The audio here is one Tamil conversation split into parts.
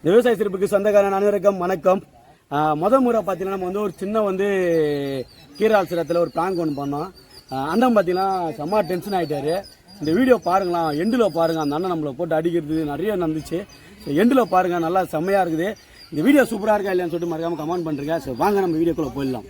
இந்த விவசாய சிறப்புக்கு சொந்தக்காரன் அனைவருக்கும் வணக்கம். முத முறை பார்த்தீங்கன்னா நம்ம வந்து ஒரு சின்ன வந்து கீரால் சிரத்தில் ஒரு பிராங்க் ஒன்று பண்ணோம். அண்ணன் பார்த்தீங்கன்னா செம்ம டென்ஷன் ஆகிட்டாரு இந்த வீடியோ பாருங்களேன் எண்டில் பாருங்கள் அந்த அண்ணன் நம்மளை போட்டு அடிக்கிறது நிறைய நடந்துச்சு. ஸோ எண்டில் பாருங்க நல்லா செம்மையாக இருக்குது. இந்த வீடியோ சூப்பராக இருக்கா இல்லையான்னு சொல்லிட்டு மறக்காமல் கமெண்ட் பண்ணுறீங்க ஸோ வாங்க நம்ம வீடியோக்குள்ளே போயிடலாம்.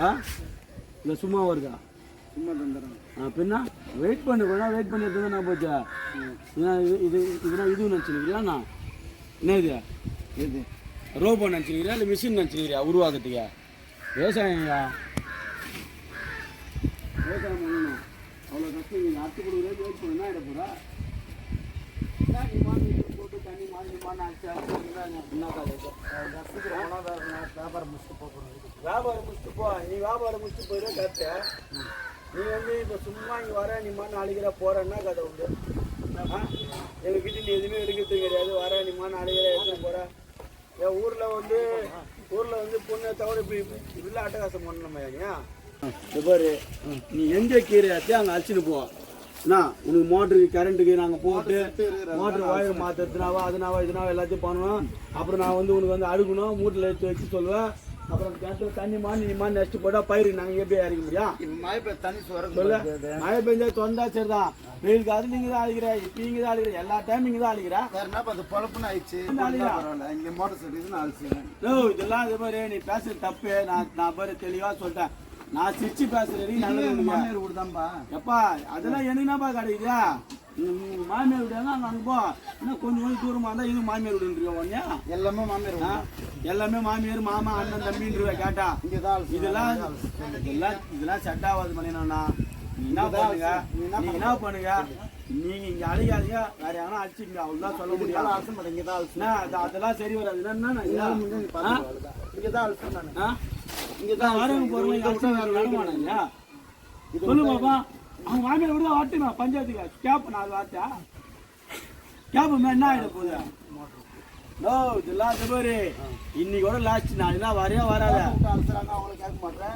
ஆ? இல்லை சும்மா வருதா? சும்மா தந்துடுறேன். ஆ பின்ன? வெயிட் பண்ணு கொஞ்ச நேரம் வெயிட் பண்ணி எடுத்து நான் போச்சா. இது இது இதுனா இது நினச்சிருக்கிறியாண்ணா என்ன? இது? எது? ரோபோ நினச்சிருக்கிறியா இல்லை மிஷின் நினச்சிருக்கிறியா உருவாக்கத்துக்கா விவசாயம்யா விவசாயம் பண்ணணும். அவ்வளோ கஷ்டம். நீங்கள் அறுத்து கொடுக்குறது வெயிட் பண்ணு. என்ன ஆகிட போகிறா போட்டு தண்ணி மாறி அடிச்சா? என்ன இது? வியாபாரம் முடிச்சுட்டு போகணும் வியாபாரம் முடிச்சுட்டு போ. நீ வியாபாரம் முடிச்சுட்டு போயிடும் கரெக்டு. நீ வந்து இப்போ சும்மா இங்கே வர நீ மா நாளைக்கிற கதை உண்டு. ஆ? எங்ககிட்ட நீ எதுவுமே எடுக்கிறது கிடையாது. வர நீமா நாளைக்கிற எடுத்து போகிற என் ஊரில் வந்து ஊரில் வந்து பொண்ணை தவிர இப்படி இப்படிலாம் அட்டகாசம் பண்ணணும் ஏனியா இது பாரு நீ எங்கே கீரை அங்கே அழைச்சிட்டு போ. என்ன உனக்கு மோட்டருக்கு கரண்ட்டுக்கு நாங்கள் போட்டு மோட்டர் வாயர் மாற்றுறதுனாவா அதுனாவா இதுனாவா எல்லாத்தையும் பண்ணுவோம் அப்புறம் நான் வந்து உனக்கு வந்து அடுக்கணும் மூட்டில் எடுத்து வச்சு சொல்லுவேன். அப்புறம் கிணத்துல தண்ணி மாறி நீ மாறி நெக்ஸ்ட் போட்டால் பயிர் நாங்கள் எப்படி இறக்க முடியும்? மழை பெய்ய தண்ணி சொல்ல. மழை பெஞ்சா தொண்டா சரிதான். வெயிலுக்கு அது நீங்கள் தான் அழிக்கிற இப்போ இங்கே தான் அழிக்கிற எல்லா டைம் இங்கே தான் அழிக்கிற வேற என்ன அது பொழப்புன்னு ஆயிடுச்சு. இங்கே மோட்டர் இது நான் அழிச்சிடுறேன் இதெல்லாம் இது மாதிரி நீ பேசுறது தப்பு. நான் நான் பாரு தெளிவாக சொல்லிட்டேன். நான் சிரிச்சு பேசுறது நல்லது. மாமியார் விடுதாம்பா எப்பா அதெல்லாம் எனக்குனாப்பா கிடைக்குதா மாமியார் வீடு போ. இன்னும் கொஞ்சம் கொஞ்சம் தூரமாக இருந்தால் இது மாமியார் வீடுன்றியா உடனே எல்லாமே மாமியார்? எல்லாமே மாமியார் மாமா அண்ணன் தம்பின்றியா கேட்டா. இங்கே தான் இதெல்லாம் இதெல்லாம் இதெல்லாம் செட் ஆகாது நீ என்ன பண்ணுங்க? நீங்க என்ன பண்ணுங்க? நீங்க இங்க அழிக்காதீங்க வேற யாரும் அடிச்சுங்க அவ்வளவுதான் சொல்ல முடியாது. தான் என்ன, அது- அதெல்லாம் சரி வராது. என்னன்னா ஆ? இங்கே தான் அழிச்சு? இங்கே நான் வரவங்க போறவங்க அடிச்சு வேற விடமாட்டாங்க சொல்லு பாப்பா. அவங்க மாமியார் விட வாட்டுமா பஞ்சாயத்துக்கு கேப் நாலு வார்த்தை. கேப் என்ன ஆயிட போகுது? நோ இது பாரு இன்னைக்கோட லாஸ்ட் நாளைக்கு வரையா வராத.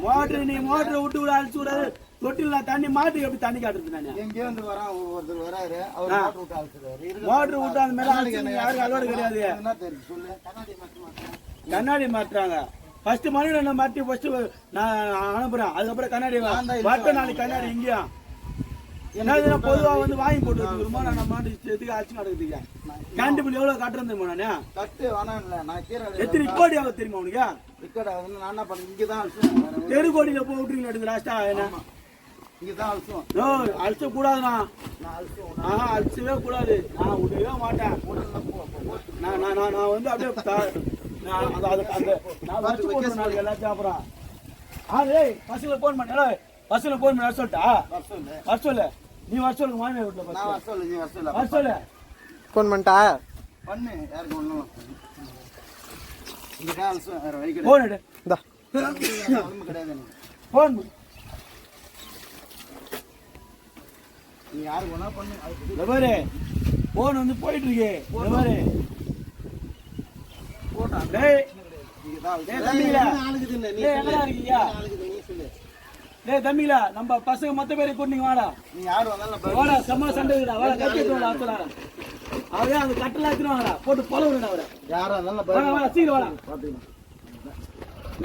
மோட்டர் நீ மோட்டரை விட்டு விட அழிச்சு விடாது. தொட்டில தண்ணி மாட்டு எப்படி தண்ணி காட்டுறது நானு? எங்கேயோ வந்து வரான் ஒருத்தர் வராரு. அவர் மோட்டர் விட்டு அழிச்சிடுவாரு மோட்டர் விட்டு அந்த மேல யாருக்கு அலோடு கிடையாது. கண்ணாடி மாட்டுறாங்க. ஃபர்ஸ்ட் மணி ரெண்டு மாட்டி ஃபர்ஸ்ட் நான் அனுப்புறேன். அதுக்கப்புறம் கண்ணாடி மாட்ட நாளைக்கு கண்ணாடி இங்கேயும் என்ன பொதுவா வந்து வாங்கி போட்டு வச்சுக்கிறோமோ நான் மாட்டு எதுக்கு ஆச்சு நடக்குதுங்க கரண்ட் பில் எவ்வளவு கட்டுறேன் தெரியுமா நானு? கட்டு வேணாம் இல்லை. நான் கீரை எத்தனை கோடி ஆகும் தெரியுமா உனக்கு? டிக்கெட் வந்து நான் என்ன பண்ணேன் இங்கே தான் தெரு கோடியில போய் விட்டுறீங்க எடுத்து லாஸ்டா என்ன? இங்கே தான் அழிச்சுவோம் நோ அழிச்ச கூடாதுண்ணா. ஆஹா அழிச்சவே கூடாது. நான் விடவே மாட்டேன். நான் நான் நான் வந்து அப்படியே நான் அந்த அது அந்த நான் வச்சு போடுறேன் நாளைக்கு எல்லாத்தையும் அப்புறம் ஆ ஏய் பஸ்ஸில் ஃபோன் பண்ணல பஸ்ஸில் ஃபோன் பண்ணி. வர சொல்லிட்டா வர சொல்லு வர சொல்லு நீ வர சொல்லு மாமியார் வீட்டில் நான் வர சொல்லு நீ வர சொல்லு வர சொல்லு ஃபோன் பண்ணிட்டா பண்ணு யாருக்கு ஒன்றும் இங்கே தான் ஃபோன் எடு இந்தா உடம்பு கிடையாது எனக்கு ஃபோன் நீ யாருக்கு ஒன்றா பண்ணு அதுக்கு ஃபோன் வந்து போயிட்டு இருக்கு. டேய். தம்பிங்களா நம்ம பசங்க மொத்த பேரை கூட்டிங்க வாடா. நீ யார் வந்தாலும் வாடா செம்ம சண்டை இருக்குடா. வாடா கட்டி எடுத்து வாடா அத்தலா அவரே அந்த கட்டல வாடா. போட்டு பொல விடுடா அவரை. யாரா இருந்தாலும் வாடா வாடா சீக்கிரம் வாடா.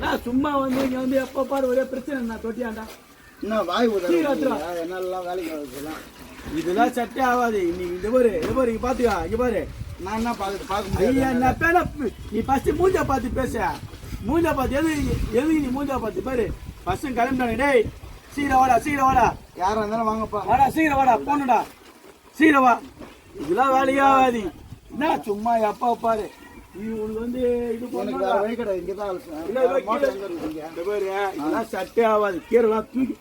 நான் சும்மா வந்து இங்க வந்து எப்ப பாரு ஒரே பிரச்சனை நான் தொட்டியாண்டா? என்ன வாய் வா. என்னெல்லாம் வேலைக்கு இதெல்லாம் சட்டே ஆகாது. இன்னைக்கு இந்த பாரு இது பாரு இங்க பாத்துக்கா இங்க பாரு. நான் என்ன பார்த்துட்டு பார்க்க முடியாது. ஐயா நான் பேன நீ ஃபர்ஸ்ட் மூஞ்சா பார்த்து பேச. மூஞ்சா பார்த்து எது எது நீ மூஞ்சா பார்த்து பாரு? பசங்க கிளம்பிட்டாங்க டேய் சீக்கிரம் வாடா சீக்கிரம் வாடா. யாரா இருந்தாலும் வாங்கப்பா. வாடா சீக்கிரம் வாடா போனுடா சீக்கிரம் வா. இதெல்லாம் வேலையே ஆகாது. என்ன சும்மா எப்பா பாரு. இது உனக்கு வந்து இது எனக்கு பண்ணா வேற வழி கிடையாது இங்கே தான் அழிச்சுவேன் இல்ல, இல்ல, மோட்டர் கீழே- எங்கே இருக்குங்க இந்த பாரு இதெல்லாம் சட்டே ஆகாது. கீரைலாம் தூக்கி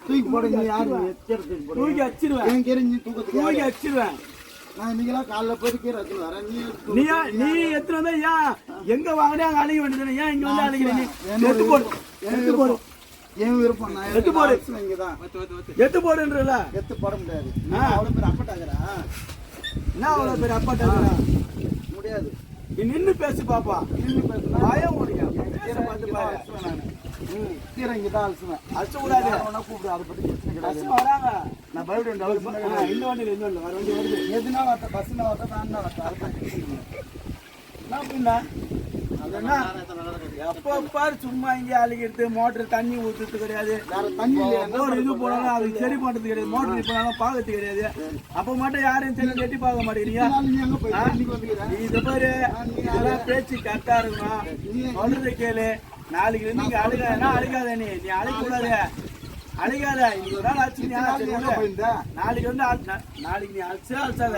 தூக்கி போடு நீ யாரு தூக்கி போடு தூக்கி அடிச்சிருவேன் கீரை நீ எத்தனை வந்தா ஏன் எங்க வாங்கினே அங்க அழிக்க வேண்டியது ஏன் இங்க வந்து அழிக்கிற நீ? எடுத்து போடு. எடுத்து போடு. என் விருப்பம். நான் எத்து போடு. இங்கதான். எத்து போடுன்றல? எத்து போட முடியாது. அவ்வளவு பேர் அப்பட்டாகிறா என்ன அவ்வளவு பேர் அப்பாட்டா முடியாது. நீ நின்னு பேசு பாப்பா. நின்னு பேசுனா பயம் உனக்கு. பேச பார்த்து பாரு அலசுவேன் நானு. கீரை இங்கதான் அலசுவேன். அடிச்சு விடாது யார் வேணா கூப்பிடு அதை பத்தி பிரச்சனை கிடையாது வராங்க நான் பயப்பட வேண்டிய அவசியம் இந்த வண்டியில் இந்த வண்டியில். வர வண்டி வருது. எதுனா வரட்ட பஸ்னா வரட்ட வேன்னா வரட்ட அதை பத்தி பிரச்சனை கிடையாது. என்ன அப்படின்னா எப்போ பாரு சும்மா இங்கே அழுகிறது மோட்டர் தண்ணி ஊத்துறது கிடையாது. தண்ணி போர் இது போனாலும் அது சரி பண்றது கிடையாது. மோட்டர் போனாலும் பார்க்கறது கிடையாது. அப்ப மட்டும் யாரையும் சரி எட்டி பார்க்க மாட்டேங்கிறீங்க. இது பாரு பேச்சு கரெக்டா இருக்கணும் சொல்றதை கேளு. நாளைக்கு இருந்து இங்க அழுகாதனா அழுகாத நீ. நீ அழுக கூடாது அழுகாத. இன்னைக்கு ஒரு நாள் ஆச்சு நீ? நாளைக்கு வந்து நாளைக்கு நீ அழைச்சே அழைச்சாத.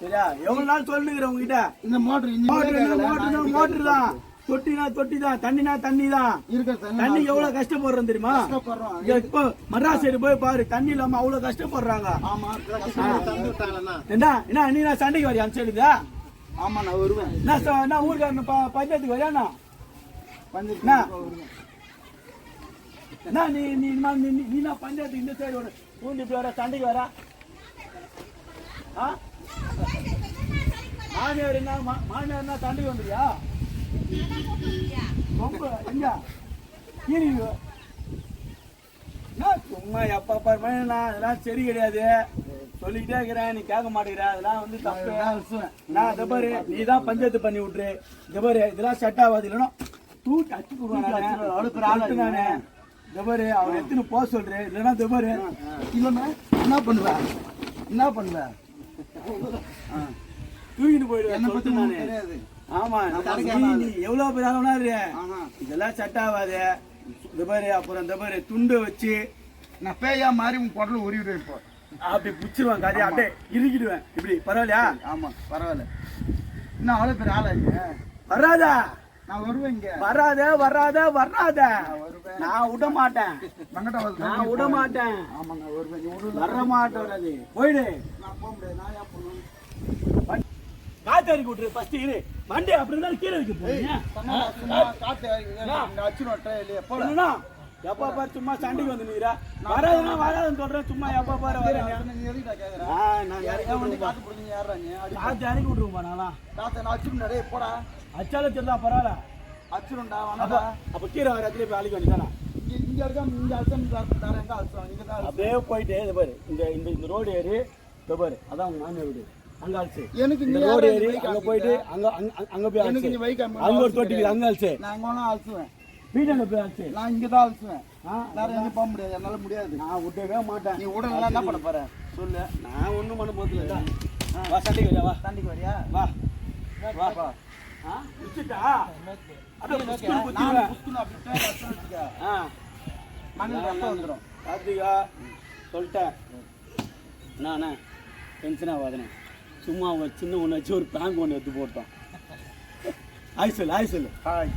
சரியா? எவ்வளவு நாள் சொல்லுங்கிற உங்ககிட்ட இந்த மோட்டர் மோட்டர் மோட்டர் மோட்டர் தான். தொட்டினா தொட்டி தான் தண்ணினா தண்ணி தான் தண்ணி எவ்வளவு கஷ்டப்படுறோம் தெரியுமா? இப்போ மദ്രാஸ் சைடு போய் பாரு தண்ணி இல்லாம அவ்வளவு கஷ்டப்படுறாங்க. என்ன? என்ன நீ நான் சண்டைக்கு வரியா? அந்த சைடுதா ஆமா நான் வருவேன். நான் ஊருக்காரன் பஞ்சாயத்துக்கு வரியா நான் பஞ்சத்து என்ன? வருவேன் என்ன நீ நீ நீ நீ- நீ நான் பஞ்சாயத்துக்கு இந்த சைடு வர ஊந்து இப்படி வர சண்டைக்கு வரா ஆ மாமியார் என்ன மா- மாமியார் என்ன சண்டைக்கு வந்துறியா ரொம்ப எங்க கீழே என்ன சும்மா எப்ப பாருமே நான் அதெல்லாம் சரி கிடையாது சொல்லிக்கிட்டே இருக்கிறேன் நீ கேட்க மாட்டேங்கிற அதெல்லாம் வந்து தப்பு நான் இதை பாரு நீ தான் பஞ்சாயத்து பண்ணி விட்டுரு இதை பாரு இதெல்லாம் செட் ஆகாது இல்லைன்னா தூக்கி அடிச்சிருவேன். அவ்வளவு பெரிய ஆளா நானே இதை பாரு அவர் எத்தனை போக சொல்றேன் இல்லைன்னா இதை பாரு. இல்லைன்னா என்ன பண்ணுவேன் என்ன பண்ணுவேன் தூக்கிட்டு போயிடுவேன் என்னை பத்தி தெரியாது. ஆமா நீ எவ்வளவு பேர் ஆமா இதெல்லாம் செட் ஆகாது. பாரு அப்புறம் இந்த பாரு துண்டு வச்சு நான் பேயா மாறி உன் குடல உருவிடுவேன் இப்போ. அப்படி புடிச்சிருவேன் கதையை. அப்படியே இறுக்கிடுவேன். இப்படி பரவாயில்லையா? ஆமா பரவாயில்ல. இன்னும் அவ்வளோ பெரிய ஆளா இங்க வராதா? வராத வராத வராத. நான் விட மாட்டேன் நான் விட மாட்டேன் ஆமா நான் வருவேன். நீ விடு வர மாட்டேன் போயிடு. நான் போக முடியாது. நான் ஏன் போகணும்? காத்து அடிக்க விட்டுரு. ஃபர்ஸ்ட் இரு. வண்டி அப்படி இருந்தாலும் கீழே வைக்க போறீங்க எப்ப பாரு சும்மா சண்டைக்கு வந்து நிக்கிறா. வராதுன்னா வராதுன்னு சொல்றேன். சும்மா எப்ப பாரு வரேன் நீ எதுக்கிட்ட கேக்குற ஆ, நான் இறக்கி விட்டுருவேன். காத்து பிடிச்சி அடி. காத்து இறக்கி விட்டுருவோம் நான்லாம் காத்து நான் அச்சுருண்டா டேய் போடா. அச்சாலும் சரிதா பரவாயில்ல. அச்சுருண்டா வேணாடா அப்ப கீழே வர இடத்துல போய் அழிக்க வேண்டியதானே இங்க இங்க இருக்க? இங்க அச்சம் எங்க அச்சம் இங்க தான் அப்படியே போயிட்டு இது பாரு இந்த இந்த இந்த ரோடு ஏறி இது பாரு அதான் உங்க மாமியார் வீடு. அங்க அழிச்சு. எனக்கு இந்த ரோடு ஏறி அங்க? போயிட்டு அங்க அங்க அங்க போய் அழிச்சு. அங்க ஒரு தொட்டி இருக்குது, அங்க அழிச்சு. நான் எங்க வேணா அழுத்துவேன் வீட்டு அங்க போய் அழிச்சு. நான் இங்க தான் அழுத்துவேன் ஆ, வேற போக முடியாது. என்னால முடியாது. நான் விட்டவே மாட்டேன். நீ உடனே என்ன பண்ண போற? சொல்லு. நான் ஒண்ணும் பண்ண போறது இல்ல வா சண்டைக்கு வரியா? வா. தாண்டிக்கு வரியா? வா. வா வா. ஆ? அப்படியே அப்படியே வச்சுக்க. ஆ. மண்ணில் ரத்தம் வந்துடும் கார்த்திகா சொல்லிட்டேன். நானே டென்ஷன் ஆகாதனே சும்மா ஒரு சின்ன ஒன்று வச்சு ஒரு பேங்க் ஒன்று எடுத்து போட்டோம். ஆய் சொல்லு ஆய் சொல்லு. ஹாய்